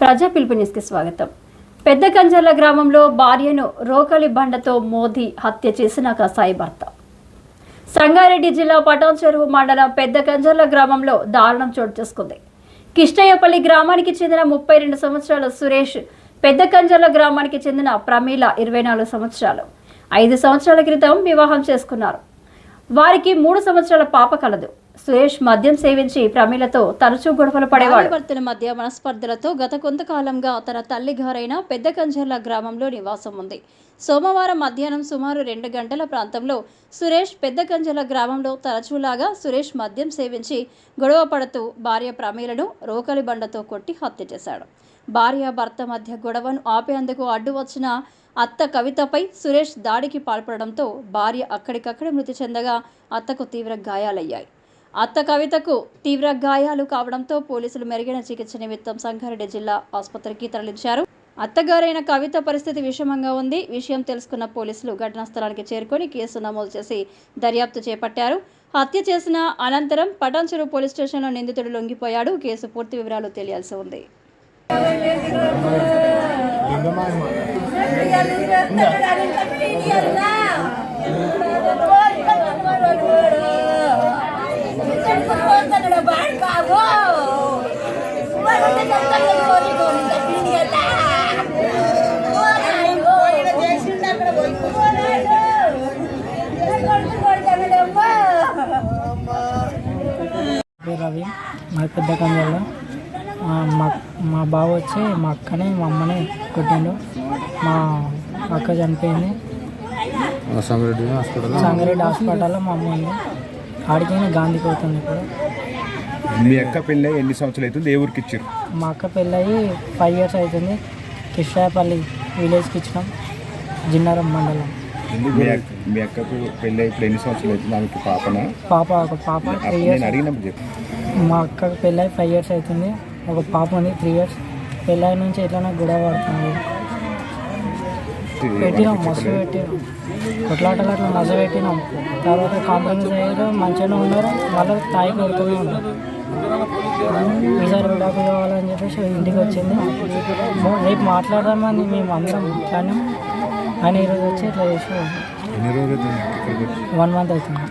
ప్రజా పిలుపు న్యూస్కి స్వాగతం. పెద్ద కంజర్ల గ్రామంలో భార్యను రోకలి బండతో మోదీ హత్య చేసిన కసాయి భర్త. సంగారెడ్డి జిల్లా పటాన్ చెరువు మండలం పెద్ద కంజర్ల గ్రామంలో దారుణం చోటు చేసుకుంది. కిష్టయ్యపల్లి గ్రామానికి చెందిన ముప్పై రెండు సంవత్సరాల సురేష్ పెద్ద కంజర్ల గ్రామానికి చెందిన ప్రమీల ఇరవై నాలుగు సంవత్సరాలు. ఐదు సంవత్సరాల క్రితం వివాహం చేసుకున్నారు. వారికి మూడు సంవత్సరాల పాప కలదు. సురేష్ మద్యం సేవించి ప్రమీలతో తరచూ గొడవలు పడేవాడు. భర్తల మధ్య మనస్పర్ధలతో గత కొంతకాలంగా తన తల్లి గారైన పెద్ద కంజర్ల గ్రామంలో నివాసం ఉంది. సోమవారం మధ్యాహ్నం సుమారు రెండు గంటల ప్రాంతంలో సురేష్ పెద్ద కంజర్ల గ్రామంలో తరచూలాగా సురేష్ మద్యం సేవించి గొడవ పడుతూ భార్య ప్రమీలను రోకలి బండతో కొట్టి హత్య చేశాడు. భార్య భర్త మధ్య గొడవను ఆపేందుకు అడ్డు వచ్చిన అత్త కవితపై సురేష్ దాడికి పాల్పడడంతో భార్య అక్కడికక్కడే మృతి చెందగా అత్తకు తీవ్ర గాయాలయ్యాయి. అత్త కవితకు తీవ్ర గాయాలు కావడంతో పోలీసులు మెరుగైన చికిత్స నిమిత్తం సంగారెడ్డి జిల్లా ఆసుపత్రికి తరలించారు. అత్తగారైన కవిత పరిస్థితి విషమంగా ఉంది. విషయం తెలుసుకున్న పోలీసులు ఘటనా స్థలానికి చేరుకొని కేసు నమోదు చేసి దర్యాప్తు చేపట్టారు. హత్య చేసిన అనంతరం పటాన్చెరు పోలీస్ స్టేషన్లో నిందితుడు లొంగిపోయాడు. కేసు పూర్తి వివరాలు తెలియాల్సి ఉంది. మా పెద్ద కంజల్లో మా మా బావ వచ్చి మా అక్కని మా అమ్మని కొట్టిండు. మా అక్క చనిపోయింది. సంగారెడ్డి హాస్పిటల్ సంగారెడ్డి హాస్పిటల్లో మా అమ్మ ఉంది. ఆడికైనా గాంధీకి అవుతుంది ఇప్పుడు. మీ అక్క పెళ్ళి ఎన్ని సంవత్సరాలు అవుతుంది? ఏ ఊరికి ఇచ్చారు? మా అక్క పెళ్ళయి ఫైవ్ ఇయర్స్ అవుతుంది. కిషాయపల్లి విలేజ్కి ఇచ్చినాం జిన్నారం మండలం. మీ అక్క మీ అక్కకు పెళ్ళి ఇప్పుడు ఎన్ని సంవత్సరాలు అవుతుంది? ఆమెకి పాపన? పాప ఒక పాప త్రీ నేను ఇయర్స్ అడిగినప్పుడు చెప్పు. మా అక్కకి పెళ్ళయి ఫైవ్ ఇయర్స్ అవుతుంది. ఒక పాప ఉంది త్రీ ఇయర్స్ పెళ్ళై నుంచి ఎట్లైనా గొడవ పడుతుంది. పెట్టినాం మస్తు పెట్టినాం. కొట్లాటలు అట్లా మస్తు పెట్టినాం. తర్వాత కాంప్రమైజ్ అయ్యారు మంచిగానే ఉన్నారు. మళ్ళీ తాయి కొడుతూనే ఉన్నారు. ఈసారి విడాకులు కావాలని చెప్పేసి ఇంటికి వచ్చింది. రేపు మాట్లాడదామని మేము అందరం కానీ ఆయన ఈరోజు వచ్చి ఇట్లా చేసి? వన్ మంత్ అవుతుంది.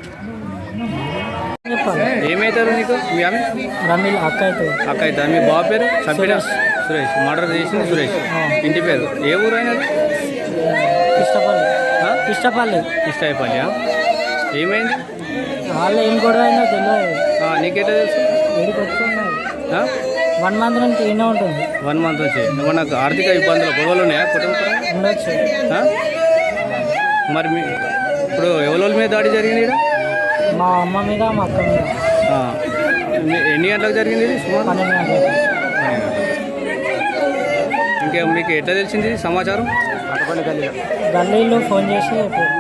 ఏమవుతారు నీకు? మీ ఆమె? రమీల్ అక్క అవుతుంది అక్క అవుతా మీ బాబు పేరు? చంపిన సురేష్. మర్డర్ చేసింది సురేష్. ఇంటి పేరు? ఏ ఊరు అయినది ఇష్టపల్లి ఆ? ఇష్టపల్లి ఏమైంది? వాళ్ళు ఏం గొడవ అయిందో తెలియదు. ఆ, నీకెట్లా తెలుసు? ఏడికి? వన్ మంత్ నుంచి ఈయనే ఉంటుంది. వన్ మంత్ వచ్చి ఏమన్నా ఆర్థిక ఇబ్బందులు గొడవలు ఉన్నాయా కుటుంబం ఉండొచ్చు. మరి ఇప్పుడు ఎవరి మీద దాడి జరిగింది ఈడ? మా అమ్మ మీద మా అక్క మీద. ఎన్ని గంటలకు జరిగింది ఇది? సుమారు? పన్నెండు గంటలకు. ఇంకా మీకు ఎట్లా తెలిసింది సమాచారం? గల్లీలో ఫోన్ చేసి చెప్పారు.